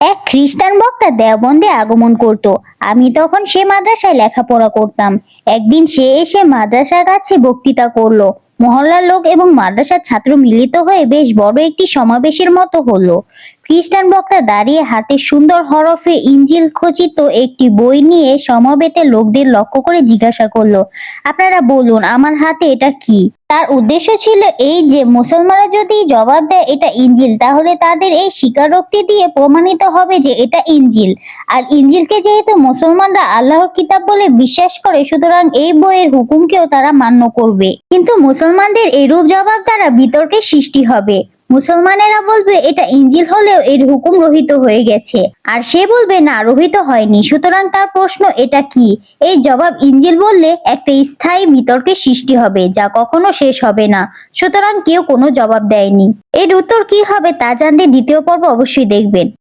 এক খ্রিস্টান বক্তা দেওবন্দে আগমন করত। আমি তখন সে মাদ্রাসায় লেখাপড়া করতাম। একদিন সে এসে মাদ্রাসার কাছে বক্তৃতা করল। মহল্লার লোক এবং মাদ্রাসার ছাত্র মিলিত হয়ে বেশ বড় একটি সমাবেশের মতো হলো। খ্রিস্টান বক্তা দাঁড়িয়ে হাতে সুন্দর হরফে ইঞ্জিল খচিত একটি বই নিয়ে সমবেতে লোকদের লক্ষ্য করে জিজ্ঞাসা করল, আপনারা বলুন, আমার হাতে এটা কি? তার উদ্দেশ্য ছিল এই যে, মুসলমানরা যদি জবাব দেয় এটা ইঞ্জিল, তাহলে তাদের এই স্বীকারোক্তি দিয়ে প্রমাণিত হবে যে এটা ইঞ্জিল। আর ইঞ্জিলকে যেহেতু মুসলমানরা আল্লাহর কিতাব বলে বিশ্বাস করে, সুতরাং এই বইয়ের হুকুমকেও তারা মান্য করবে। কিন্তু মুসলমানদের এরূপ জবাব দ্বারা বিতর্কের সৃষ্টি হবে। মুসলমানেরা বলবে, এটা ইঞ্জিল হলেও এর হুকুম রহিত হয়ে গেছে। আর সে বলবে, না, রহিত হয়নি। সুতরাং তার প্রশ্ন, এটা কি? এই জবাব ইঞ্জিল বললে, একটা স্থায়ী বিতর্কের সৃষ্টি হবে, যা কখনো শেষ হবে না। সুতরাং কেউ কোনো জবাব দেয়নি। এর উত্তর কি হবে তা জানতে দ্বিতীয় পর্ব অবশ্যই দেখবেন।